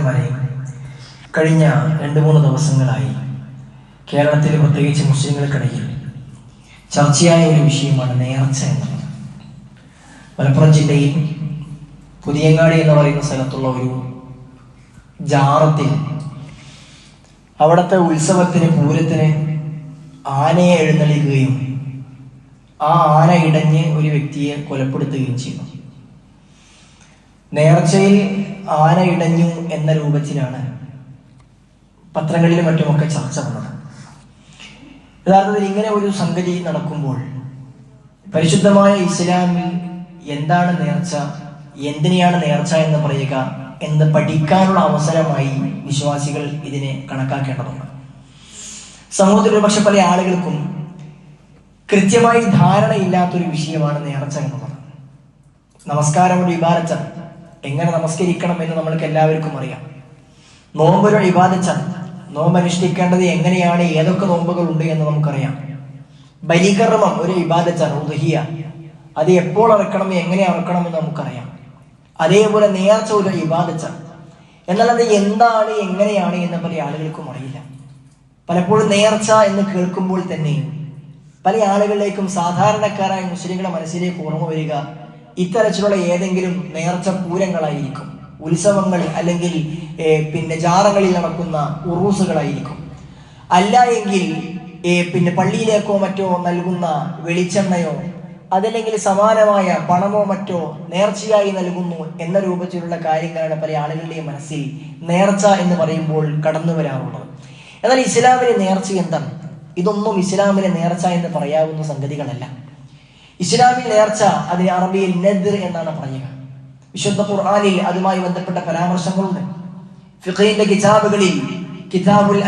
സഹോദരന്മാരെ കഴിഞ്ഞ രണ്ട് മൂന്ന് ദിവസങ്ങളായി കേരളത്തിൽ പ്രത്യേകിച്ച് മുസ്ലിങ്ങൾക്കിടയിൽ ചർച്ചയായ ഒരു വിഷയമാണ് നേർച്ച എന്നുള്ളത് മലപ്പുറം ജില്ലയിൽ പുതിയങ്ങാടി എന്ന് പറയുന്ന സ്ഥലത്തുള്ള ഒരു ജാറത്തിൽ അവിടുത്തെ ഉത്സവത്തിന് പൂരത്തിന് ആനയെ എഴുന്നള്ളിക്കുകയും ആ ആന ഇടഞ്ഞ് ഒരു വ്യക്തിയെ കൊലപ്പെടുത്തുകയും ചെയ്തു. നേർച്ചയിൽ ആന ഇടഞ്ഞു എന്ന രൂപത്തിലാണ് പത്രങ്ങളിലും മറ്റുമൊക്കെ ചർച്ച വന്നത്. യഥാർത്ഥത്തിൽ ഇങ്ങനെ ഒരു സംഗതി നടക്കുമ്പോൾ പരിശുദ്ധമായ ഇസ്ലാമിൽ എന്താണ് നേർച്ച എന്തിനെയാണ് നേർച്ച എന്ന് പറയുക എന്ന് പഠിക്കാനുള്ള അവസരമായി വിശ്വാസികൾ ഇതിനെ കണക്കാക്കേണ്ടതുണ്ട്. സമൂഹത്തിൽ ഒരുപക്ഷെ പല ആളുകൾക്കും കൃത്യമായി ധാരണയില്ലാത്തൊരു വിഷയമാണ് നേർച്ച എന്നുള്ളത്. നമസ്കാരം ഒരു ഇബാദത്താണ് എങ്ങനെ നമസ്കരിക്കണം എന്ന് നമ്മൾക്ക് എല്ലാവർക്കും അറിയാം. നോമ്പൊരു ഇബാദത്താണ് നോമ്പ് അനുഷ്ഠിക്കേണ്ടത് എങ്ങനെയാണ്? ഏതൊക്കെ നോമ്പുകൾ ഉണ്ട് എന്ന് നമുക്കറിയാം. ബലികർമ്മം ഒരു ഇബാദത്താണ് ഉദഹിയ. അത് എപ്പോൾ അറക്കണം എങ്ങനെ അറക്കണം എന്ന് നമുക്കറിയാം. അതേപോലെ നേർച്ച ഒരു ഇബാദത്താണ് എന്നാൽ അത് എന്താണ് എങ്ങനെയാണ് എന്ന് പല ആളുകൾക്കും അറിയില്ല. പലപ്പോഴും നേർച്ച എന്ന് കേൾക്കുമ്പോൾ തന്നെ പല ആളുകളിലേക്കും സാധാരണക്കാരായ മുസ്ലിങ്ങളുടെ മനസ്സിലേക്ക് ഓർമ്മ വരിക ഇത്തരത്തിലുള്ള ഏതെങ്കിലും നേർച്ച പൂരങ്ങളായിരിക്കും. ഉത്സവങ്ങൾ അല്ലെങ്കിൽ പിന്നെ ജാറകളിൽ നടക്കുന്ന ഉറൂസുകളായിരിക്കും. അല്ല എങ്കിൽ പിന്നെ പള്ളിയിലേക്കോ മറ്റോ നൽകുന്ന വെളിച്ചെണ്ണയോ അതല്ലെങ്കിൽ സമാനമായ പണമോ മറ്റോ നേർച്ചയായി നൽകുന്നു എന്ന രൂപത്തിലുള്ള കാര്യങ്ങളാണ് പല ആളുകളുടെയും മനസ്സിൽ നേർച്ച എന്ന് പറയുമ്പോൾ കടന്നു വരാറുള്ളത്. എന്നാൽ ഇസ്ലാമിലെ നേർച്ച എന്താണ്? ഇതൊന്നും ഇസ്ലാമിലെ നേർച്ച എന്ന് പറയാവുന്ന സംഗതികളല്ല. ഇസ്ലാമിൽ നേർച്ച അതിന് അറബിയിൽ നദ്ർ എന്നാണ് പറയുക വിശുദ്ധ ഖുർആാനിൽ അതുമായി ബന്ധപ്പെട്ട പരാമർശങ്ങളുണ്ട്. ഫിഖിന്റെ കിതാബുകളിൽ കിതാബുൽ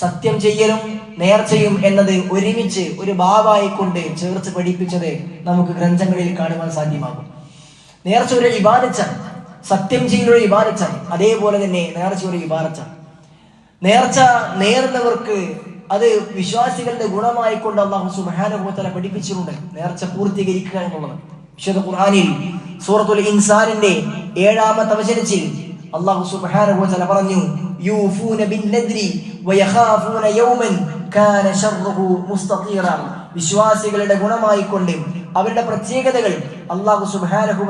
സത്യം ചെയ്യലും നേർച്ചയും എന്നത് ഒരുമിച്ച് ഒരു ബാബായി കൊണ്ട് ചേർത്ത് പഠിപ്പിച്ചത് നമുക്ക് ഗ്രന്ഥങ്ങളിൽ കാണുവാൻ സാധ്യമാകും. നേർച്ച ഒരു ഇബാദച്ചാണ് സത്യം ചെയ്യലൊരു ഇബാദച്ചാണ് അതേപോലെ തന്നെ നേർച്ച ഒരു ഇബാദച്ചാണ് നേർച്ച നേർന്നവർക്ക് അത് വിശ്വാസികളുടെ ഗുണമായി ഗുണമായിക്കൊണ്ട് അള്ളാഹു സുബാനുഭവത്തല പഠിപ്പിച്ചിട്ടുണ്ട്. നേർച്ച പൂർത്തീകരിക്കുക എന്നുള്ളത്. വിശുദ്ധ ഖുർആനിൽ സൂറത്തുൽ ഇൻസാനിന്റെ ഏഴാമത്തെ വചനത്തിൽ അള്ളാഹു സുബാനുഭവത്തല പറഞ്ഞു നദ്രി യൗമൻ കാന വിശ്വാസികളുടെ ഗുണമായിക്കൊണ്ട് അവരുടെ പ്രത്യേകതകൾ അള്ളാഹു സുബ്ഹാനഹു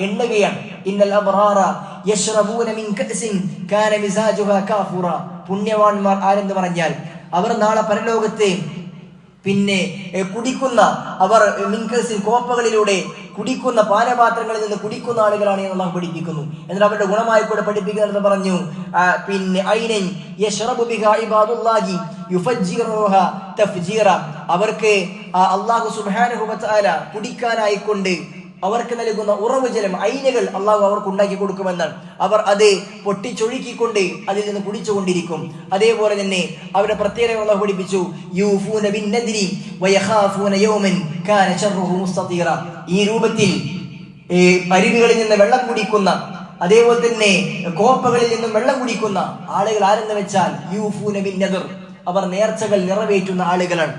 എണ്ണുകയാണ്. ഇന്നൽ മിൻ കഅസിൻ കാന കാഫുറ. പുണ്യവാന്മാർ ആരെന്ന് പറഞ്ഞാൽ അവർ നാളെ പരലോകത്തെ പിന്നെ കുടിക്കുന്ന അവർ മിൻകസിൽ കോപ്പകളിലൂടെ കുടിക്കുന്ന പാനപാത്രങ്ങളിൽ നിന്ന് കുടിക്കുന്ന ആളുകളാണ് എന്ന് നാം പഠിപ്പിക്കുന്നു. എന്നിട്ട് അവരുടെ ഗുണമായി കൂടെ പഠിപ്പിക്കുന്നത് പറഞ്ഞു പിന്നെ അവർക്ക് അള്ളാഹു സുബ്ഹാനഹു വതആല കുടിക്കാനായിക്കൊണ്ട് അവർക്ക് നൽകുന്ന ഉറവ് ജലം അയിനകൾ അള്ളാഹു അവർക്ക് ഉണ്ടാക്കി കൊടുക്കുമെന്നാണ്. അവർ അത് പൊട്ടിച്ചൊഴുക്കിക്കൊണ്ട് അതിൽ നിന്ന് കുടിച്ചുകൊണ്ടിരിക്കും. അതേപോലെ തന്നെ അവരുടെ പ്രത്യേകത അള്ളാഹു പഠിപ്പിച്ചു. ഈ രൂപത്തിൽ ഈ അരുവികളിൽ നിന്ന് വെള്ളം കുടിക്കുന്ന അതേപോലെ തന്നെ കോപ്പകളിൽ നിന്നും വെള്ളം കുടിക്കുന്ന ആളുകൾ ആരെന്ന് വെച്ചാൽ യൂഫൂന ബിൻ അവർ നേർച്ചകൾ നിറവേറ്റുന്ന ആളുകളാണ്.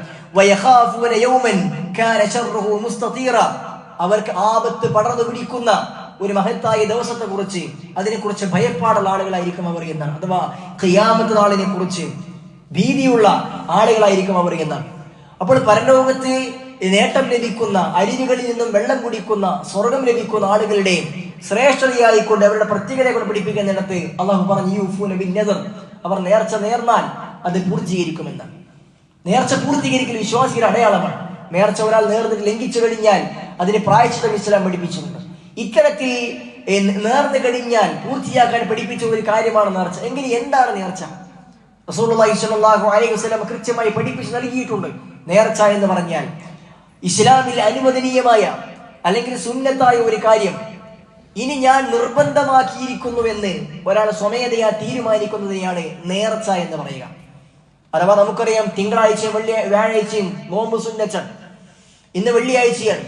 അവർക്ക് ആപത്ത് പടർന്നു പിടിക്കുന്ന ഒരു മഹത്തായ ദിവസത്തെ കുറിച്ച് അതിനെക്കുറിച്ച് ഭയപ്പാടുള്ള ആളുകളായിരിക്കും അവർ എന്നാണ് അഥവാ ഖിയാമത്ത് നാളിനെ കുറിച്ച് ഭീതിയുള്ള ആളുകളായിരിക്കും അവർ എന്നാണ് അപ്പോൾ പരലോകത്ത് നേട്ടം ലഭിക്കുന്ന അരുവികളിൽ നിന്നും വെള്ളം കുടിക്കുന്ന സ്വർഗം ലഭിക്കുന്ന ആളുകളുടെ ശ്രേഷ്ഠതയായിക്കൊണ്ട് അവരുടെ പ്രത്യേകതയെ കൊണ്ട് പിടിപ്പിക്കുന്നിടത്ത് അള്ളാഹു പറഞ്ഞു ഈ നദർ അവർ നേർച്ച നേർന്നാൽ അത് പൂർത്തീകരിക്കുമെന്ന്. നേർച്ച പൂർത്തീകരിക്കൽ വിശ്വാസിയുടെ അടയാളമാണ്. നേർച്ച ഒരാൾ നേർന്നിട്ട് ലംഘിച്ചു കഴിഞ്ഞാൽ അതിന് പ്രായച്ചിതം ഇസ്ലാം പഠിപ്പിച്ചിട്ടുണ്ട്. ഇത്തരത്തിൽ നേർന്നു കഴിഞ്ഞാൽ പൂർത്തിയാക്കാൻ പഠിപ്പിച്ച ഒരു കാര്യമാണ് നേർച്ച. എങ്കിൽ എന്താണ് നേർച്ച? റസൂലുള്ളാഹി സ്വല്ലല്ലാഹു അലൈഹി വസല്ലം കൃത്യമായി പഠിപ്പിച്ച് നൽകിയിട്ടുണ്ട്. നേർച്ച എന്ന് പറഞ്ഞാൽ ഇസ്ലാമിൽ അനുവദനീയമായ അല്ലെങ്കിൽ സുന്നത്തായ ഒരു കാര്യം ഇനി ഞാൻ നിർബന്ധമാക്കിയിരിക്കുന്നു എന്ന് ഒരാൾ സ്വമേധയാ തീരുമാനിക്കുന്നതിനെയാണ് നേർച്ച എന്ന് പറയുക. അഥവാ നമുക്കറിയാം തിങ്കളാഴ്ചയും വെള്ളി വ്യാഴാഴ്ചയും നോമ്പ് സുന്നച്ചാണ് ഇന്ന് വെള്ളിയാഴ്ചയാണ്.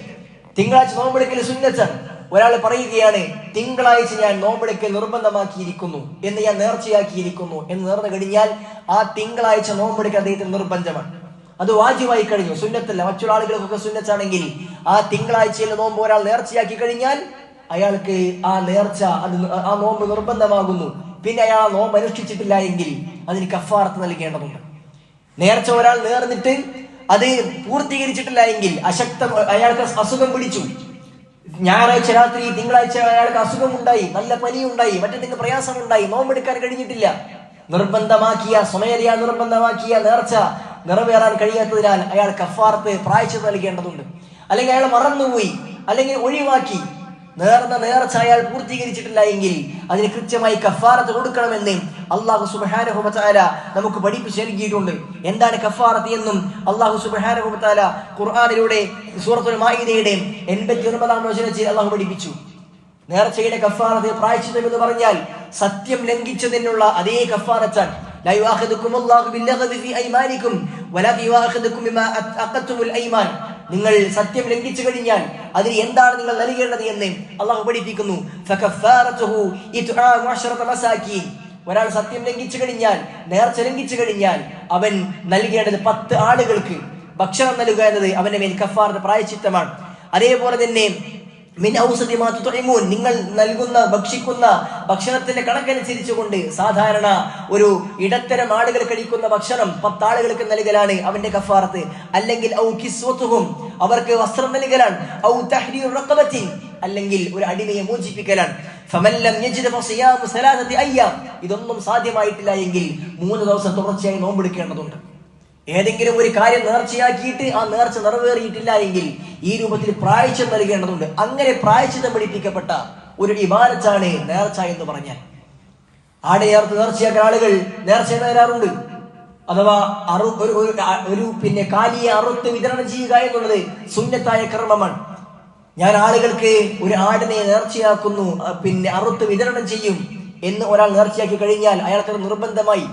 തിങ്കളാഴ്ച നോമ്പെടുക്കൽ സുന്നച്ചാണ് ഒരാൾ പറയുകയാണ് തിങ്കളാഴ്ച ഞാൻ നോമ്പെടുക്കൽ നിർബന്ധമാക്കിയിരിക്കുന്നു എന്ന് ഞാൻ നേർച്ചയാക്കിയിരിക്കുന്നു എന്ന് നേർന്നു കഴിഞ്ഞാൽ ആ തിങ്കളാഴ്ച നോമ്പെടുക്കൽ അദ്ദേഹത്തിന് നിർബന്ധമാണ്. അത് വാജിവായി കഴിഞ്ഞു. സുന്നത്തല്ല മറ്റുള്ള ആളുകൾക്കൊക്കെ സുന്നത്താണെങ്കിൽ ആ തിങ്കളാഴ്ചയിൽ നോമ്പ് ഒരാൾ നേർച്ചയാക്കി കഴിഞ്ഞാൽ അയാൾക്ക് ആ നേർച്ച അത് ആ നോമ്പ് നിർബന്ധമാകുന്നു. പിന്നെ അയാൾ നോമ്പ് അനുഷ്ഠിച്ചിട്ടില്ല എങ്കിൽ അതിന് കഫാർത്ത് നൽകേണ്ടതുണ്ട്. നേർച്ച ഒരാൾ നേർന്നിട്ട് അത് പൂർത്തീകരിച്ചിട്ടില്ല എങ്കിൽ അശക്ത അയാൾക്ക് അസുഖം പിടിച്ചു. ഞായറാഴ്ച രാത്രി തിങ്കളാഴ്ച അയാൾക്ക് അസുഖം ഉണ്ടായി നല്ല പനി ഉണ്ടായി മറ്റെന്തെങ്കിലും പ്രയാസം ഉണ്ടായി നോമ്പെടുക്കാൻ കഴിഞ്ഞിട്ടില്ല. നിർബന്ധമാക്കിയ സ്വമേധയാ നിർബന്ധമാക്കിയ നേർച്ച നിറവേറാൻ കഴിയാത്തതിനാൽ അയാൾ കഫാർത്ത് പ്രായച്ചു നൽകേണ്ടതുണ്ട്. അല്ലെങ്കിൽ അയാൾ മറന്നുപോയി അല്ലെങ്കിൽ ഒഴിവാക്കി. നേർന്ന നേർച്ച അയാൾ പൂർത്തീകരിച്ചിട്ടില്ല എങ്കിൽ അതിന് കൃത്യമായി കഫാറത്ത് കൊടുക്കണമെന്ന് അള്ളാഹു സുബാനഹുബത്താല നമുക്ക് പഠിപ്പിച്ച് നൽകിയിട്ടുണ്ട്. എന്താണ് കഫാറത്ത് എന്നും അള്ളാഹു സുബാനഹുബത്താല ഖുർആാനിലൂടെ സൂറത്തുൽ മായിദയുടെ എൺപത്തി ഒൻപതാം വചനത്തിൽ അള്ളാഹു പഠിപ്പിച്ചു. നേർച്ചയുടെ കഫാറത്ത് പ്രായച്ചിത്തം എന്ന് പറഞ്ഞാൽ സത്യം ലംഘിച്ചതിനുള്ള അതേ കഫാറത്താണ്. لا يؤاخذكم الله باللغو في ايمانكم ولكن يؤاخذكم بما عقدتم الايمان നിങ്ങൾ സത്യം ലംഘിച്ചു കഴിഞ്ഞാൽ അതിന് എന്താണ് നിങ്ങൾ നൽകേണ്ടത് എന്ന് അള്ളാഹു പഠിപ്പിക്കുന്നു فكفارته إطعام عشرة مساكين ഒരാൾ സത്യം ലംഘിച്ചു കഴിഞ്ഞാൽ നേർച്ച ലംഘിച്ചു കഴിഞ്ഞാൽ അവൻ നൽകേണ്ടത് പത്ത് ആളുകൾക്ക് ഭക്ഷണം നൽകുക എന്നത് അവന്റെ മേൽ കഫാറിന്റെ പ്രായച്ചിത്തമാണ് അതേപോലെ തന്നെ നിങ്ങൾ നൽകുന്ന ഭക്ഷിക്കുന്ന ഭക്ഷണത്തിന്റെ കണക്കനുസരിച്ചുകൊണ്ട് സാധാരണ ഒരു ഇടത്തരം ആളുകൾ കഴിക്കുന്ന ഭക്ഷണം പത്താളുകൾക്ക് നൽകലാണ് അവന്റെ കഫാറത്ത്. അല്ലെങ്കിൽ അവർക്ക് വസ്ത്രം നൽകലാണ്. ഔ തഹ്രീർ അല്ലെങ്കിൽ ഒരു അടിമയെ മോചിപ്പിക്കലാണ്. ഇതൊന്നും സാധ്യമായിട്ടില്ല എങ്കിൽ മൂന്ന് ദിവസം തുടർച്ചയായി നോമ്പെടുക്കേണ്ടതുണ്ട്. ഏതെങ്കിലും ഒരു കാര്യം നേർച്ചയാക്കിയിട്ട് ആ നേർച്ച നിറവേറിയിട്ടില്ല എങ്കിൽ ഈ രൂപത്തിൽ പ്രായച്ചം നൽകേണ്ടതുണ്ട്. അങ്ങനെ പ്രായച്ചിതം പഠിപ്പിക്കപ്പെട്ട ഒരു ഇബാരച്ചാണ് നേർച്ച എന്ന് പറഞ്ഞാൽ. ആടെ ചേർത്ത് നേർച്ചയാക്കുന്ന ആളുകൾ നേർച്ച നേരാറുണ്ട് അഥവാ അറു ഒരു ഒരു പിന്നെ കാലിയെ അറുത്ത് വിതരണം ചെയ്യുക എന്നുള്ളത് സുന്നത്തായ കർമ്മമാണ്. ഞാൻ ആളുകൾക്ക് ഒരു ആടിനെ നേർച്ചയാക്കുന്നു പിന്നെ അറുത്ത് വിതരണം ചെയ്യും എന്ന് ഒരാൾ നേർച്ചയാക്കി കഴിഞ്ഞാൽ അയാൾക്ക് നിർബന്ധമായി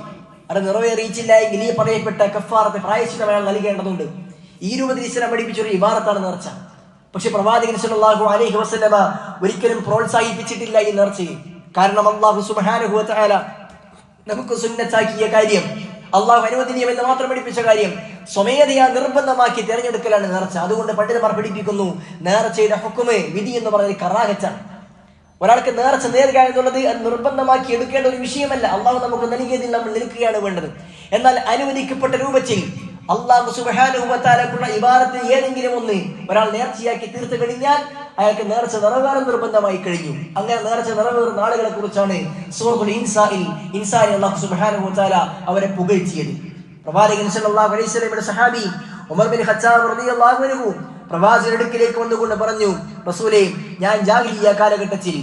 അത് നിറവേറിയിച്ചില്ല എങ്കിൽ ഈ പറയപ്പെട്ട കഫാറത്തെ പ്രായശ്ചിത്തം നൽകേണ്ടതുണ്ട്. ഈ രൂപത്തിൽ ഇസ്ലാം പഠിപ്പിച്ചൊരു ഇബാറത്താണ് നേർച്ച. പക്ഷെ പ്രവാചകൻ സല്ലല്ലാഹു അലൈഹി വസല്ലമ ഒരിക്കലും പ്രോത്സാഹിപ്പിച്ചിട്ടില്ല ഈ നേർച്ചയെ. കാരണം അള്ളാഹു സുബ്ഹാനഹു നമുക്ക് സുന്നത്താക്കിയ കാര്യം അള്ളാഹു അനുവദനീയം എന്ന് മാത്രം പഠിപ്പിച്ച കാര്യം സ്വമേധയാ നിർബന്ധമാക്കി തിരഞ്ഞെടുക്കലാണ് നേർച്ച. അതുകൊണ്ട് പണ്ഡിതന്മാർ പഠിപ്പിക്കുന്നു നേർച്ചയുടെ ഹുക്കുമ് വിധി എന്ന് പറഞ്ഞത് കറാഹറ്റാണ് ഒരാൾക്ക് നേർച്ച നേരുക എന്നുള്ളത് നിർബന്ധമാക്കി എടുക്കേണ്ട ഒരു വിഷയമല്ല. അള്ളാഹു നമുക്ക് നൽകിയതിൽ നമ്മൾ നിൽക്കുകയാണ് വേണ്ടത്. എന്നാൽ അനുവദിക്കപ്പെട്ട രൂപത്തിൽ അള്ളാഹു സുബാനുഭവത്താലക്കുള്ള ഇബാറത്തിൽ ഏതെങ്കിലും ഒന്ന് ഒരാൾ നേർച്ചയാക്കി തീർത്തു കഴിഞ്ഞാൽ അയാൾക്ക് നേർച്ച നിറവേറാൻ നിർബന്ധമായി കഴിഞ്ഞു. അങ്ങനെ നേർച്ച നിറവേറുന്ന ആളുകളെ കുറിച്ചാണ് സൂറത്തുൽ അള്ളാഹു സുബാനുഭവത്താല അവരെ പുകഴ്ത്തിയത്. പ്രവാചകൻ സല്ലല്ലാഹു അലൈഹി വസല്ലമയുടെ സഹാബി ഉമർ ബിൻ ഖത്താബ് റളിയല്ലാഹു അൻഹു പ്രവാചകന്റെ അടുക്കിലേക്ക് വന്നുകൊണ്ട് പറഞ്ഞു റസൂലേ ഞാൻ ജാഹിലിയ കാലഘട്ടത്തിൽ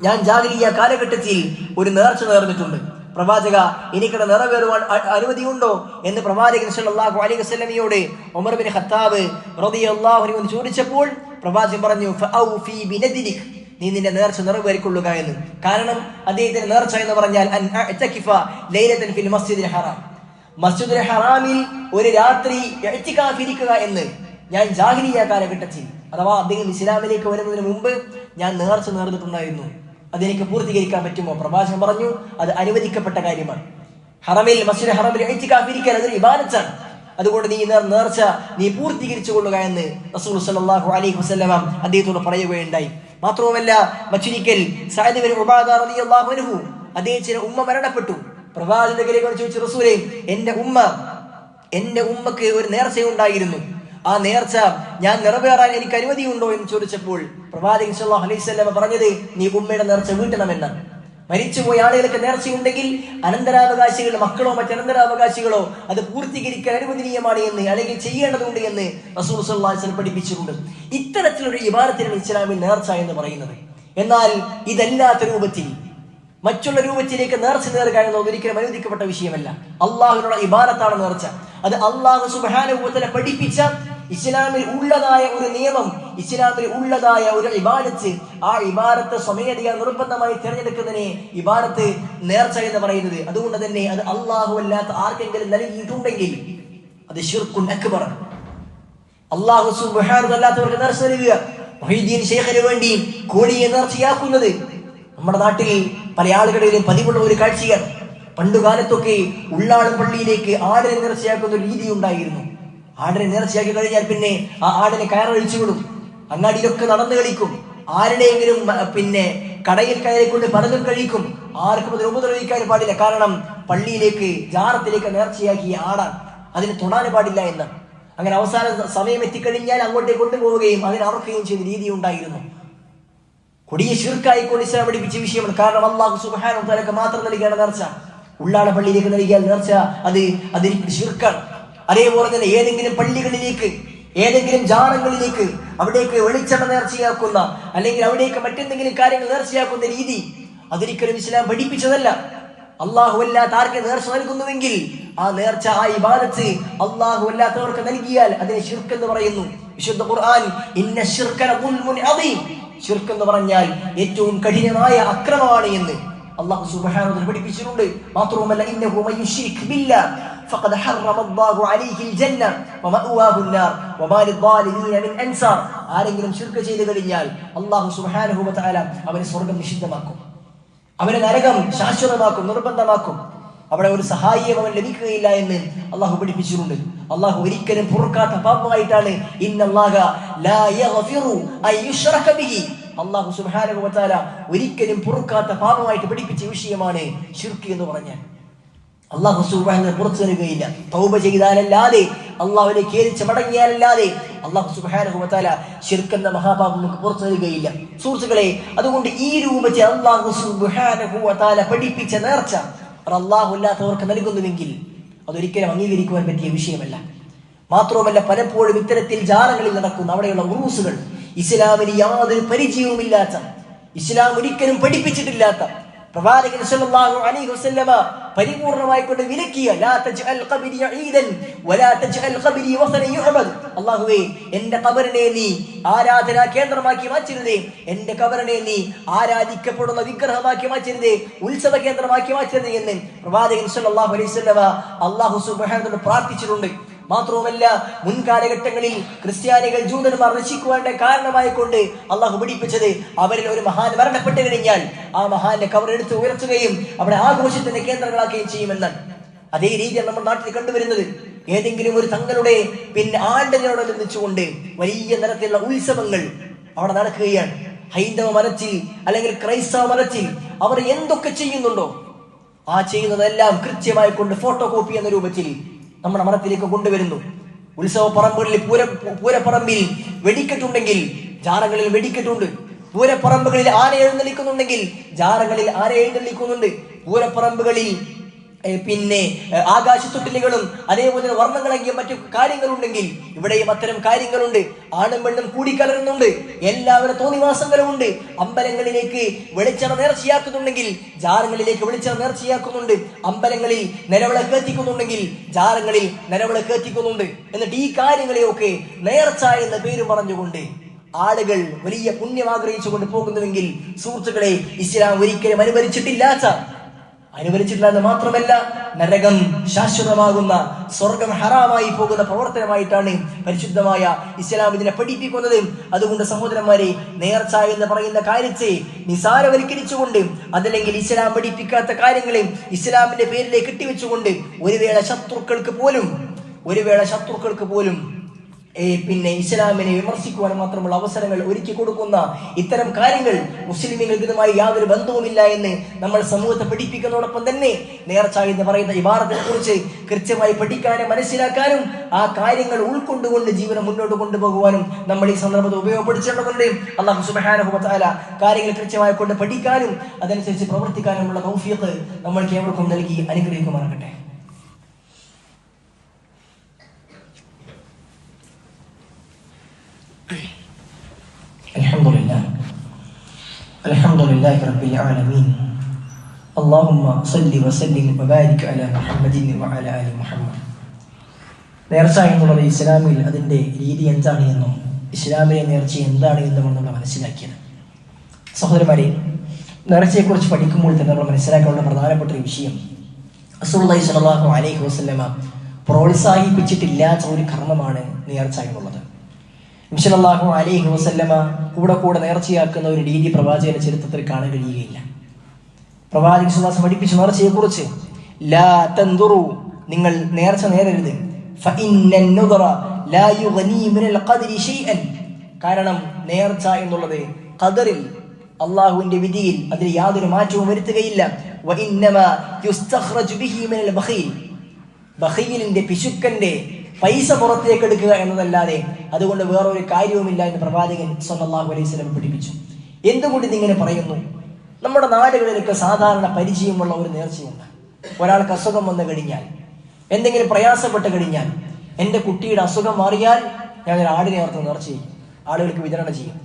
ഞാൻ ജാഹിലിയ കാലഘട്ടത്തിൽ ഒരു നേർച്ച നേർന്നിട്ടുണ്ട്. പ്രവാചക എനിക്കിടെ നിറവേറുവാൻ അനുമതിയുണ്ടോ? എന്ന് പ്രവാചകൻ സല്ലല്ലാഹു അലൈഹി വസല്ലമയോട് ഉമർ ബിൻ ഖത്താബ് റളിയല്ലാഹു അൻഹു ചോദിച്ചപ്പോൾ പ്രവാചകൻ പറഞ്ഞു ഫഔഫി ബിനദിരിക് നീ നിന്റെ നേർച്ച നിറവേറിക്കൊള്ളുക എന്ന്. കാരണം അദ്ദേഹത്തിന്റെ നേർച്ച എന്ന് പറഞ്ഞാൽ അൻ അഅ്തകിഫ ഫിൽ മസ്ജിദിൽ ഹറാം. മസ്ജിദുൽ ഹറാമിൽ ഒരു രാത്രി ഇരിക്കുക എന്ന്. ഞാൻ ജാഹിലിയ കാലഘട്ടത്തിൽ അഥവാ അദ്ദേഹം ഇസ്ലാമിലേക്ക് വരുന്നതിന് മുമ്പ് ഞാൻ നേർച്ച നേർന്നിട്ടുണ്ടായിരുന്നു. അതെനിക്ക് പൂർത്തീകരിക്കാൻ പറ്റുമോ? പ്രഭാഷകൻ പറഞ്ഞു അത് അനുവദിക്കപ്പെട്ട കാര്യമാണ്. ഹറമിൽ മസ്ജിദ് ഹറമിൽ ഇരിക്കാൻ അതൊരു ഇബാനത്താണ് അതുകൊണ്ട് നീ നേർ നേർച്ച നീ പൂർത്തീകരിച്ചു കൊള്ളുക എന്ന് റസൂൽ സല്ലല്ലാഹു അലൈഹി വസ്ലം അദ്ദേഹത്തോട് പറയുകയുണ്ടായി. മാത്രവുമല്ല മറ്റൊരിക്കൽ അദ്ദേഹത്തിന് ഉമ്മ മരണപ്പെട്ടു. പ്രവാചകരെ ചോദിച്ചു റസൂലേ എന്റെ ഉമ്മ എന്റെ ഉമ്മക്ക് ഒരു നേർച്ചയുണ്ടായിരുന്നു. ആ നേർച്ച ഞാൻ നിറവേറാൻ എനിക്ക് അനുമതിയുണ്ടോ എന്ന് ചോദിച്ചപ്പോൾ പ്രവാചകൻ സല്ലല്ലാഹു അലൈഹി വസല്ലമ പറഞ്ഞത് നീ ഉമ്മയുടെ നേർച്ച വീട്ടണമെന്നാണ് മരിച്ചുപോയ ആളുകൾക്ക് നേർച്ചയുണ്ടെങ്കിൽ അനന്തരാവകാശികൾ മക്കളോ മറ്റ് അനന്തരാവകാശികളോ അത് പൂർത്തീകരിക്കാൻ അനുവദനീയമാണ് എന്ന് അല്ലെങ്കിൽ ചെയ്യേണ്ടതുണ്ട് എന്ന് അലൈഹി വസല്ലം പഠിപ്പിച്ചിട്ടുണ്ട്. ഇത്തരത്തിലൊരു ഇബാരത്തിനാണ് ഇസ്ലാമിൽ നേർച്ച എന്ന് പറയുന്നത്. എന്നാൽ ഇതല്ലാത്ത രൂപത്തിൽ മറ്റുള്ള രൂപത്തിലേക്ക് നേർച്ച നേർക്കുക എന്നത് ഒരിക്കലും അനുവദിക്കപ്പെട്ട വിഷയമല്ല. അള്ളാഹുവിനുള്ള ഇബാദത്താണ് നേർച്ച. അത് അള്ളാഹു സുബാനുഭവത്തിനെ പഠിപ്പിച്ച ഇസ്ലാമിൽ ഉള്ളതായ ഒരു നിയമം ഇസ്ലാമിൽ ഉള്ളതായ ഒരു ഇബാദത്ത് ആ ഇബാരത്ത് സ്വമേധിക നിർബന്ധമായി തിരഞ്ഞെടുക്കുന്നതിനെ ഇബാദത്ത് നേർച്ച എന്ന് പറയുന്നത്. അതുകൊണ്ട് തന്നെ അത് അള്ളാഹു അല്ലാത്ത ആർക്കെങ്കിലും നൽകിയിട്ടുണ്ടെങ്കിൽ അത് ഷിർക്കുൻ അക്ബർ. അള്ളാഹു സുബ്ഹാനഹു അല്ലാത്തവർക്ക് നേർച്ച നൽകുക. മൊഹീദ്ദീൻ ഷെയ്ഖിന് വേണ്ടി കോഴിയെ നേർച്ചയാക്കുന്നത് നമ്മുടെ നാട്ടിൽ പല ആളുകളിലും പതിവുള്ള ഒരു കാഴ്ചയാണ്. പണ്ടുകാലത്തൊക്കെ ഉള്ളാളം പള്ളിയിലേക്ക് ആടിനെ നേർച്ചയാക്കുന്ന ഒരു രീതി ഉണ്ടായിരുന്നു. ആടിനെ നേർച്ചയാക്കി കഴിഞ്ഞാൽ പിന്നെ ആ ആടിനെ കയറഴിച്ചു വിടും അങ്ങാടിയിലൊക്കെ നടന്നു കളിക്കും. ആരുടെയെങ്കിലും പിന്നെ കടയിൽ കയറി കൊണ്ട് പലതും കഴിക്കും. ആർക്കും അതിന് ഉപദ്രവിക്കാൻ പാടില്ല. കാരണം പള്ളിയിലേക്ക് ജാറത്തിലേക്ക് നേർച്ചയാക്കി ആടാൻ അതിന് തൊടാൻ പാടില്ല എന്ന്. അങ്ങനെ അവസാന സമയം എത്തിക്കഴിഞ്ഞാൽ അങ്ങോട്ടേക്ക് കൊണ്ടുപോവുകയും അതിന് അവർക്കുകയും ചെയ്ത രീതി ഉണ്ടായിരുന്നു. കൊടിയ ശിർക്കായിക്കൊണ്ട് ഇസ്ലാം പഠിപ്പിച്ച വിഷയമാണ്. കാരണം അള്ളാഹു സുബാനും മാത്രം നൽകിയാണ് നേർച്ച. ഉള്ളാട പള്ളിയിലേക്ക് നൽകിയാൽ നേർച്ച അത് അതിൽ ശിർക്കാണ്. അതേപോലെ തന്നെ ഏതെങ്കിലും പള്ളികളിലേക്ക് ഏതെങ്കിലും ജാറങ്ങളിലേക്ക് അവിടേക്ക് വെളിച്ചെണ്ണ നേർച്ചയാക്കുന്ന അല്ലെങ്കിൽ അവിടേക്ക് മറ്റെന്തെങ്കിലും കാര്യങ്ങൾ നേർച്ചയാക്കുന്ന രീതി അതൊരിക്കലും ഇസ്ലാം പഠിപ്പിച്ചതല്ല. അള്ളാഹു അല്ലാത്ത ആർക്ക് നേർച്ച നൽകുന്നുവെങ്കിൽ ആ നേർച്ച ആ ഇബാദത്ത് അള്ളാഹു അല്ലാത്തവർക്ക് നൽകിയാൽ അതിനെ ഷിർക്ക് എന്ന് പറയുന്നു. വിശുദ്ധ ഖുർആൻ ഇന്ന ഷിർക്ക് എന്ന് പറഞ്ഞാൽ ഏറ്റവും കഠിനമായ അക്രമമാണ് എന്ന് അള്ളാഹു തആല പഠിപ്പിച്ചിട്ടുണ്ട്. മാത്രവുമല്ല ഇന്നഹു മൻ യുശ്രിക് ബില്ലാഹ് ഫഖദ് ഹറമ അല്ലാഹു അലൈഹി അൽജന്ന വമഅവാഹു النار വമാ ലിദ്ദാലിമീന മിൻ അൻസാർ ആരെങ്കിലും ഷിർക്ക് ചെയ്തു കഴിഞ്ഞാൽ അള്ളാഹു സുബ്ഹാനഹു വ തആല അവന് സ്വർഗ്ഗം നിഷിദ്ധമാക്കും അവനെ നരകം ശാശ്വതമാക്കും നിർബന്ധമാക്കും അവിടെ ഒരു സഹായിയും അവൻ ലഭിക്കുകയില്ല എന്ന് അള്ളാഹു പഠിപ്പിച്ചിട്ടുണ്ട് അള്ളാഹു ഒരിക്കലും പൊറുക്കാത്ത പാപമായിട്ടാണ് ഇന്നല്ലാഹ ലാ യഗ്ഫിറു അൻ യുശ്റക ബിഹി അള്ളാഹു സുബ്ഹാനഹു വ തആല ഒരിക്കലും പൊറുക്കാത്ത പാപമായിട്ട് പഠിപ്പിച്ച വിഷയമാണ് ഷിർക്ക് എന്ന് പറഞ്ഞാൽ അള്ളാഹു സുബ്ഹാനഹു പുറത്തു തരികയില്ല തൗബ ചെയ്താലല്ലാതെ അള്ളാഹുവിനെ കേരിച്ച് മടങ്ങിയാലല്ലാതെ അള്ളാഹു തആല ഷിർക്ക് മഹാപാപം നമുക്ക് പുറത്തു തരികയില്ല സുഹൃത്തുക്കളെ അതുകൊണ്ട് ഈ രൂപത്തിൽ അള്ളാഹു തആല പഠിപ്പിച്ച നേർച്ച അത് അള്ളാഹു അല്ലാത്തവർക്ക് നൽകുന്നുവെങ്കിൽ അതൊരിക്കലും അംഗീകരിക്കുവാൻ പറ്റിയ വിഷയമല്ല. മാത്രവുമല്ല പലപ്പോഴും ഇത്തരത്തിൽ ജാറങ്ങളിൽ നടക്കുന്ന അവിടെയുള്ള ഉറൂസുകൾ ഇസ്ലാമിന് യാതൊരു പരിചയവുമില്ലാത്ത ഇസ്ലാം ഒരിക്കലും പഠിപ്പിച്ചിട്ടില്ലാത്ത പ്രവാചകൻ സല്ലല്ലാഹു അലൈഹി വസല്ലമ പരിപൂർണമായി കൊണ്ട് വിലക്കിയ ലാ തജ്അൽ ഖബരി ഈദൻ വലാ തജ്അൽ ഖബരി വസന യുഅബദ് അല്ലാഹുവേ എന്റെ ഖബറിനെ നീ ആരാധനാ കേന്ദ്രമാക്കി മാറ്റരുതേ. എന്റെ ഖബറിനെ നീ ആരാധിക്കപ്പെടുന്ന വിഗ്രഹമാക്കി മാറ്റരുതേ. ഉത്സവ കേന്ദ്രമാക്കി മാറ്റരുതേ എന്ന് പ്രവാചകൻ സല്ലല്ലാഹു അലൈഹി വസല്ലമ അല്ലാഹു സുബ്ഹാനഹു തആല പ്രാർത്ഥിച്ചിട്ടുണ്ട്. മാത്രവുമല്ല മുൻകാലഘട്ടങ്ങളിൽ ക്രിസ്ത്യാനികൾ ജൂതന്മാർ നശിക്കുവാനുള്ള കാരണമായി കൊണ്ട് അള്ളാഹു പിടിപ്പിച്ചത് അവരിൽ ഒരു മഹാൻ മരണപ്പെട്ടു കഴിഞ്ഞാൽ ആ മഹാന്റെ കവറെടുത്ത് ഉയർത്തുകയും അവിടെ ആഘോഷത്തിന്റെ കേന്ദ്രങ്ങളാക്കുകയും ചെയ്യുമെന്ന് അതേ രീതിയാണ് നമ്മുടെ നാട്ടിൽ കണ്ടുവരുന്നത്. ഏതെങ്കിലും ഒരു തങ്ങളുടെ പിന്നെ ആണ്ടിനോടനുബന്ധിച്ചുകൊണ്ട് വലിയ തരത്തിലുള്ള ഉത്സവങ്ങൾ അവിടെ നടക്കുകയാണ്. ഹൈന്ദവ മതത്തിൽ അല്ലെങ്കിൽ ക്രൈസ്തവ മതത്തിൽ അവർ എന്തൊക്കെ ചെയ്യുന്നുണ്ടോ? ആ ചെയ്യുന്നതെല്ലാം കൃത്യമായി കൊണ്ട് ഫോട്ടോ കോപ്പി എന്ന രൂപത്തിൽ നമ്മുടെ മനത്തിലേക്ക് കൊണ്ടുവരുന്നു. ഉത്സവ പറമ്പുകളിൽ പൂര പൂരപ്പറമ്പിൽ വെടിക്കെട്ടുണ്ടെങ്കിൽ ജാറകളിൽ വെടിക്കെട്ടുണ്ട്. പൂരപ്പറമ്പുകളിൽ ആന എഴുന്നള്ളിക്കുന്നുണ്ടെങ്കിൽ ജാറകളിൽ ആന എഴുന്നള്ളിക്കുന്നുണ്ട്. പൂരപ്പറമ്പുകളിൽ പിന്നെ ആകാശത്തൊട്ടിലുകളും അതേപോലെ തന്നെ വർണങ്ങളെങ്കിലും മറ്റു കാര്യങ്ങളുണ്ടെങ്കിൽ ഇവിടെയും അത്തരം കാര്യങ്ങളുണ്ട്. ആണും പെണ്ണും കൂടിക്കലരുന്നുണ്ട്. എല്ലാവരും തോന്നിവാസങ്ങളുമുണ്ട്. അമ്പലങ്ങളിലേക്ക് വെളിച്ചെണ്ണ നേർച്ചയാക്കുന്നുണ്ടെങ്കിൽ ജാറങ്ങളിലേക്ക് വെളിച്ചെണ്ണ നേർച്ചയാക്കുന്നുണ്ട്. അമ്പലങ്ങളിൽ നിലവിളക്ക് എത്തിക്കുന്നുണ്ടെങ്കിൽ ജാറങ്ങളിൽ നിലവിളക്ക് എത്തിക്കുന്നുണ്ട് എന്നിട്ട് ഈ കാര്യങ്ങളെയൊക്കെ നേർച്ച എന്ന പേര് പറഞ്ഞുകൊണ്ട് ആളുകൾ വലിയ പുണ്യം ആഗ്രഹിച്ചുകൊണ്ട് പോകുന്നുവെങ്കിൽ സുഹൃത്തുക്കളെ ഇസ്ലാം ഒരിക്കലും അനുവദിച്ചിട്ടില്ലാത്ത അനുവദിച്ചിട്ടില്ല എന്ന് മാത്രമല്ല നരകം ശാശ്വതമാകുന്ന സ്വർഗം ഹറാമായി പോകുന്ന പ്രവർത്തനമായിട്ടാണ് പരിശുദ്ധമായ ഇസ്ലാം ഇതിനെ പഠിപ്പിക്കുന്നത്. അതുകൊണ്ട് സഹോദരന്മാരെ നേർച്ച എന്ന് പറയുന്ന കാര്യത്തെ നിസാരവൽക്കരിച്ചുകൊണ്ട് അതല്ലെങ്കിൽ ഇസ്ലാം പഠിപ്പിക്കാത്ത കാര്യങ്ങളെ ഇസ്ലാമിന്റെ പേരിലേക്ക് കെട്ടിവെച്ചുകൊണ്ട് ഒരു വേള ശത്രുക്കൾക്ക് പോലും ഒരു വേള ശത്രുക്കൾക്ക് പോലും പിന്നെ ഇസ്ലാമിനെ വിമർശിക്കുവാൻ മാത്രമുള്ള അവസരങ്ങൾ ഒരുക്കി കൊടുക്കുന്ന ഇത്തരം കാര്യങ്ങൾ മുസ്ലിമുകൾക്ക് ഇതുമായി യാതൊരു ബന്ധവുമില്ല എന്ന് നമ്മൾ സമൂഹത്തെ പഠിപ്പിക്കുന്നതോടൊപ്പം തന്നെ നേർച്ച എന്ന് പറയുന്ന ഇബാറത്തെ കുറിച്ച് കൃത്യമായി പഠിക്കാനും മനസ്സിലാക്കാനും ആ കാര്യങ്ങൾ ഉൾക്കൊണ്ടുകൊണ്ട് ജീവനം മുന്നോട്ട് കൊണ്ടുപോകുവാനും നമ്മൾ ഈ സന്ദർഭത്തെ ഉപയോഗപ്പെടുത്തേണ്ടതുണ്ട്. അള്ളാഹു തആല കാര്യങ്ങൾ കൃത്യമായി കൊണ്ട് പഠിക്കാനും അതനുസരിച്ച് പ്രവർത്തിക്കാനുമുള്ള തൗഫീഖ് നമ്മൾക്ക് ഏവർക്കും നൽകി അനുഗ്രഹിക്കുമാറാകട്ടെ. الحمد لله الحمد لله رب العالمين اللهم صل وسلم وبارك على محمد وعلى آل محمد നേർച്ച എന്നുള്ളത് ഇസ്ലാമിൽ അതിൻ്റെ രീതി എന്താണ് എന്നും ഇസ്ലാമിലെ നേർച്ച എന്താണ് എന്നുമാണ് നമ്മൾ മനസ്സിലാക്കിയത് സഹോദരന്മാരെ നേർച്ചയെക്കുറിച്ച് പഠിക്കുമ്പോൾ തന്നെ നമ്മൾ മനസ്സിലാക്കാനുള്ള പ്രധാനപ്പെട്ട ഒരു വിഷയം അസുല്ലാഹി സ്വലാഹു അലൈഹി വസ്ലമ പ്രോത്സാഹിപ്പിച്ചിട്ടില്ലാത്ത ഒരു കർമ്മമാണ് നേർച്ച എന്നുള്ളത് മിഷലാഹു അലൈഹി വസല്ലമ കൂടെ കൂടെ നേർച്ചയാക്കുന്ന ഒരു രീതി പ്രവാചകന്റെ ചരിത്രത്തിൽ കാണാൻ കഴിയുകയില്ല. പ്രവാചക സുദാസ് പഠിപ്പിച്ച നേർച്ചയെക്കുറിച്ച് ലാ നിങ്ങൾ നേർച്ച നേരരുത്. കാരണം നേർച്ച എന്നുള്ളത് ഖദറിൽ അള്ളാഹുവിന്റെ വിധിയിൽ അതിൽ യാതൊരു മാറ്റവും വരുത്തുകയില്ല. ബഹീലിന്റെ പിശുക്കന്റെ പൈസ പുറത്തേക്ക് എടുക്കുക എന്നതല്ലാതെ അതുകൊണ്ട് വേറൊരു കാര്യവുമില്ല എന്ന് പ്രവാചകൻ സല്ലല്ലാഹു അലൈഹി വസല്ലം പഠിപ്പിച്ചു. എന്തുകൊണ്ട് ഇതിങ്ങനെ പറയുന്നു? നമ്മുടെ നാടുകളിലൊക്കെ സാധാരണ പരിചയമുള്ള ഒരു നേർച്ചയുണ്ട്. ഒരാൾക്ക് അസുഖം വന്നു കഴിഞ്ഞാൽ എന്തെങ്കിലും പ്രയാസപ്പെട്ട് കഴിഞ്ഞാൽ എന്റെ കുട്ടിയുടെ അസുഖം മാറിയാൽ ഞാൻ ഒരു ആടിനെ ഓർത്ത് നേർച്ച ചെയ്യും. ആളുകൾക്ക് വിതരണം ചെയ്യും.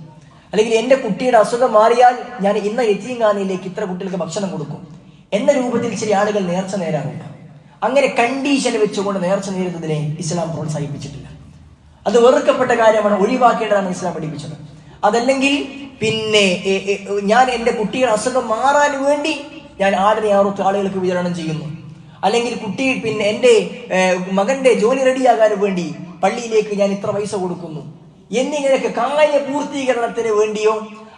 അല്ലെങ്കിൽ എന്റെ കുട്ടിയുടെ അസുഖം മാറിയാൽ ഞാൻ ഇന്ന എത്തിയങ്കാനയിലേക്ക് ഇത്ര കുട്ടികൾക്ക് ഭക്ഷണം കൊടുക്കും. എന്ന രൂപത്തിൽ ചില ആളുകൾ നേർച്ച നേരാറുണ്ട്. അങ്ങനെ കണ്ടീഷൻ വെച്ചുകൊണ്ട് നേർച്ച നേരുന്നതിനെ ഇസ്ലാം പ്രോത്സാഹിപ്പിച്ചിട്ടില്ല. അത് വെറുക്കപ്പെട്ട കാര്യമാണ് ഒഴിവാക്കേണ്ടതാണ് ഇസ്ലാം പഠിപ്പിച്ചത്. അതല്ലെങ്കിൽ പിന്നെ ഞാൻ എന്റെ കുട്ടിയുടെ അസുഖം മാറാൻ വേണ്ടി ഞാൻ ആടിനെ ആറുത്ത് ആളുകൾക്ക് വിതരണം ചെയ്യുന്നു. അല്ലെങ്കിൽ കുട്ടി പിന്നെ എന്റെ മകന്റെ ജോലി റെഡിയാകാൻ വേണ്ടി പള്ളിയിലേക്ക് ഞാൻ ഇത്ര പൈസ കൊടുക്കുന്നു. എന്നിങ്ങനെയൊക്കെ കാര്യ പൂർത്തീകരണത്തിന് വേണ്ടിയോ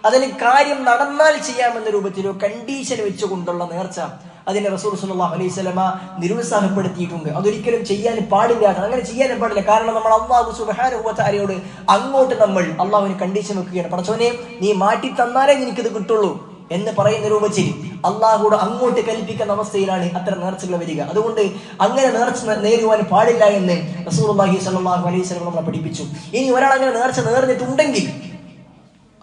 അതിന് കാര്യം നടന്നാൽ ചെയ്യാമെന്ന രൂപത്തിലോ കണ്ടീഷൻ വെച്ചുകൊണ്ടുള്ള നേർച്ച അതിനെ റസൂൽ സുല്ലാ അലൈഹി സ്വലമ നിരുത്സാഹപ്പെടുത്തിയിട്ടുണ്ട്. അതൊരിക്കലും ചെയ്യാൻ പാടില്ല അങ്ങനെ ചെയ്യാനും പാടില്ല. കാരണം നമ്മൾ അള്ളാഹു തആലയോട് അങ്ങോട്ട് നമ്മൾ അള്ളാഹുവിന് കണ്ടീഷൻ വെക്കുകയാണ്. പടച്ചോനെ നീ മാറ്റി തന്നാലേ എനിക്കിത് കിട്ടുള്ളൂ എന്ന് പറയുന്ന രൂപത്തിൽ അള്ളാഹുടെ അങ്ങോട്ട് കൽപ്പിക്കുന്ന അവസ്ഥയിലാണ് അത്തരം നേർച്ചകൾ വരിക. അതുകൊണ്ട് അങ്ങനെ നേർച്ച നേരുവാൻ പാടില്ല എന്ന് റസൂലുള്ളാഹി സ്വല്ലല്ലാഹു അലൈഹി സ്വലം നമ്മളെ പഠിപ്പിച്ചു. ഇനി ഒരാൾ അങ്ങനെ നേർച്ച നേർന്നിട്ടുണ്ടെങ്കിൽ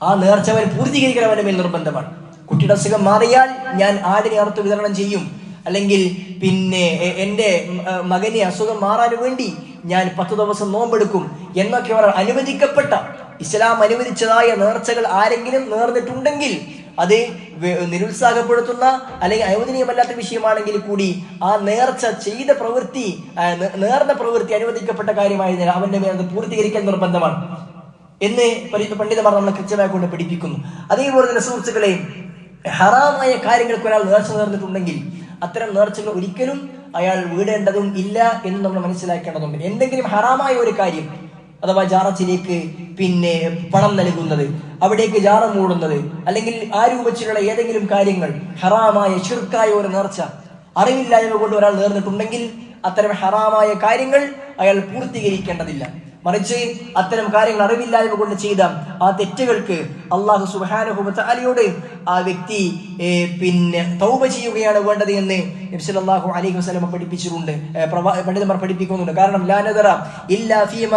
ആ നേർച്ച അവൻ പൂർത്തീകരിക്കണം അവന്റെ മേൽ നിർബന്ധമാണ്. കുട്ടിയുടെ അസുഖം മാറിയാൽ ഞാൻ ആടിനെ അറുത്ത് വിതരണം ചെയ്യും. അല്ലെങ്കിൽ പിന്നെ എന്റെ മകനെ അസുഖം മാറാൻ വേണ്ടി ഞാൻ പത്ത് ദിവസം നോമ്പെടുക്കും എന്നൊക്കെ അവർ അനുവദിക്കപ്പെട്ട ഇസ്ലാം അനുവദിച്ചതായ നേർച്ചകൾ ആരെങ്കിലും നേർന്നിട്ടുണ്ടെങ്കിൽ അത് നിരുത്സാഹപ്പെടുത്തുന്ന അല്ലെങ്കിൽ അനുവദനീയമല്ലാത്ത വിഷയമാണെങ്കിൽ കൂടി ആ നേർച്ച ചെയ്ത പ്രവൃത്തി നേർന്ന പ്രവൃത്തി അനുവദിക്കപ്പെട്ട കാര്യമായതിനാൽ അവന്റെ മേൽ അത് പൂർത്തീകരിക്കാൻ നിർബന്ധമാണ്. എന്ന് പണ്ഡിതന്മാർ നമ്മളെ കൃത്യമായി കൊണ്ട് പഠിപ്പിക്കുന്നു. അതേപോലെ തന്നെ സുഹൃത്തുക്കളെ ഹറാമായ കാര്യങ്ങൾക്ക് ഒരാൾ നേർച്ച നേർന്നിട്ടുണ്ടെങ്കിൽ അത്തരം നേർച്ചകൾ ഒരിക്കലും അയാൾ വീടേണ്ടതും ഇല്ല എന്ന് നമ്മൾ മനസ്സിലാക്കേണ്ടതുണ്ട്. എന്തെങ്കിലും ഹറാമായ ഒരു കാര്യം അഥവാ ജാറത്തിലേക്ക് പിന്നെ പണം നൽകുന്നത് അവിടേക്ക് ജാറ മൂടുന്നത് അല്ലെങ്കിൽ ആ രൂപത്തിലുള്ള ഏതെങ്കിലും കാര്യങ്ങൾ ഹറാമായ ഷിർക്കായ ഒരു നേർച്ച അറിവില്ലായ്മ കൊണ്ട് ഒരാൾ നേർന്നിട്ടുണ്ടെങ്കിൽ അത്തരം ഹറാമായ കാര്യങ്ങൾ അയാൾ പൂർത്തീകരിക്കേണ്ടതില്ല. മറിച്ച് അത്തരം കാര്യങ്ങൾ അറിവില്ലായ്മ കൊണ്ട് ചെയ്ത ആ തെറ്റുകൾക്ക് അള്ളാഹു സുബാനുഹുബത്ത് ആ വ്യക്തി പിന്നെ തൗബ ചെയ്യുകയാണ് വേണ്ടത് എന്ന് നബ്സലാഹു അലൈഹി വസ്ലമ പഠിപ്പിച്ചിട്ടുണ്ട്. പണ്ഡിതന്മാർ പഠിപ്പിക്കുന്നുണ്ട്. കാരണം ലാനദറ ഇല്ലാ ഫീമ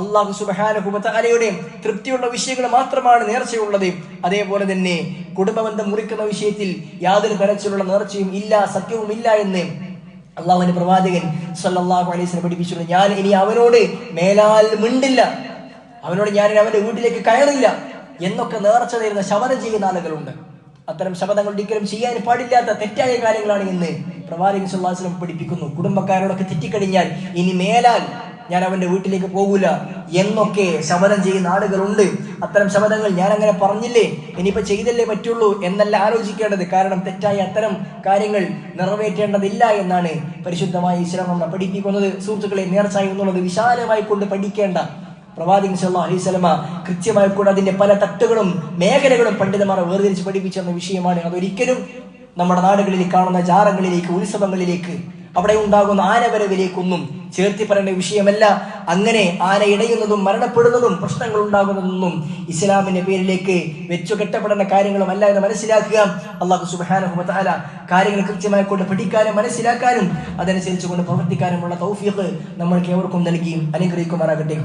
അള്ളാഹു സുബ്ഹാനഹു വതആലയുടെ തൃപ്തിയുള്ള വിഷയങ്ങൾ മാത്രമാണ് നേർച്ചയുള്ളത്. അതേപോലെ തന്നെ കുടുംബബന്ധം മുറിക്കുന്ന വിഷയത്തിൽ യാതൊരു തരത്തിലുള്ള നേർച്ചയും ഇല്ല സത്യവും ഇല്ല എന്ന് അള്ളാഹുവിന്റെ പ്രവാചകൻ സല്ലാഹു അലൈസിനെ പഠിപ്പിച്ചിട്ടുണ്ട് ഞാൻ ഇനി അവനോട് മേലാൽ മിണ്ടില്ല. അവനോട് ഞാൻ അവന്റെ വീട്ടിലേക്ക് കയറില്ല. എന്നൊക്കെ നേർച്ച നേരുന്ന ശമനം ചെയ്യുന്ന ആളുകളുണ്ട്. അത്തരം ശബ്ദങ്ങൾ ഒരിക്കലും ചെയ്യാൻ പാടില്ലാത്ത തെറ്റായ കാര്യങ്ങളാണ് ഇന്ന് പ്രവാചകൻ വസല്ലം പഠിപ്പിക്കുന്നു. കുടുംബക്കാരോടൊക്കെ തെറ്റിക്കഴിഞ്ഞാൽ ഇനി മേലാൽ ഞാൻ അവന്റെ വീട്ടിലേക്ക് പോകൂല. എന്നൊക്കെ ശപഥം ചെയ്യുന്ന ആളുകളുണ്ട്. അത്തരം ശപഥങ്ങൾ ഞാൻ അങ്ങനെ പറഞ്ഞില്ലേ? ഇനിയിപ്പോ ചെയ്തല്ലേ പറ്റുള്ളൂ എന്നല്ല ആലോചിക്കേണ്ടത്. കാരണം തെറ്റായ അത്തരം കാര്യങ്ങൾ നിറവേറ്റേണ്ടതില്ല എന്നാണ് പരിശുദ്ധമായ ഇസ്ലാം നമ്മളെ പഠിപ്പിക്കുന്നത്. സുഹൃത്തുക്കളെ നേർച്ചായി എന്നുള്ളത് വിശാലമായി കൊണ്ട് പഠിക്കേണ്ട പ്രവാചകൻ സല്ലാ അലൈഹി സ്വലമ കൃത്യമായി കൂടെ അതിന്റെ പല തട്ടുകളും മേഖലകളും പണ്ഡിതന്മാരെ വേർതിരിച്ച് പഠിപ്പിച്ചെന്ന വിഷയമാണ്. അതൊരിക്കലും നമ്മുടെ നാടുകളിൽ കാണുന്ന ജാറങ്ങളിലേക്ക് ഉത്സവങ്ങളിലേക്ക് അവിടെ ഉണ്ടാകുന്ന ആനവരവിലേക്കൊന്നും ചേർത്തി പറയേണ്ട വിഷയമല്ല. അങ്ങനെ ആന ഇടയുന്നതും മരണപ്പെടുന്നതും പ്രശ്നങ്ങൾ ഉണ്ടാകുന്നതൊന്നും ഇസ്ലാമിന്റെ പേരിലേക്ക് വെച്ചു കെട്ടപ്പെടുന്ന കാര്യങ്ങളും അല്ല എന്ന് മനസ്സിലാക്കുക. അള്ളാഹു സുബ്ഹാനഹു വതആല കാര്യങ്ങൾ കൃത്യമായി കൊണ്ട് പഠിക്കാനും മനസ്സിലാക്കാനും അതനുസരിച്ച് കൊണ്ട് പ്രവർത്തിക്കാനുമുള്ള തൗഫീഖ് നമ്മൾക്ക് ഏവർക്കും നൽകിയും അനുഗ്രഹിക്കുമാറാകട്ടെ.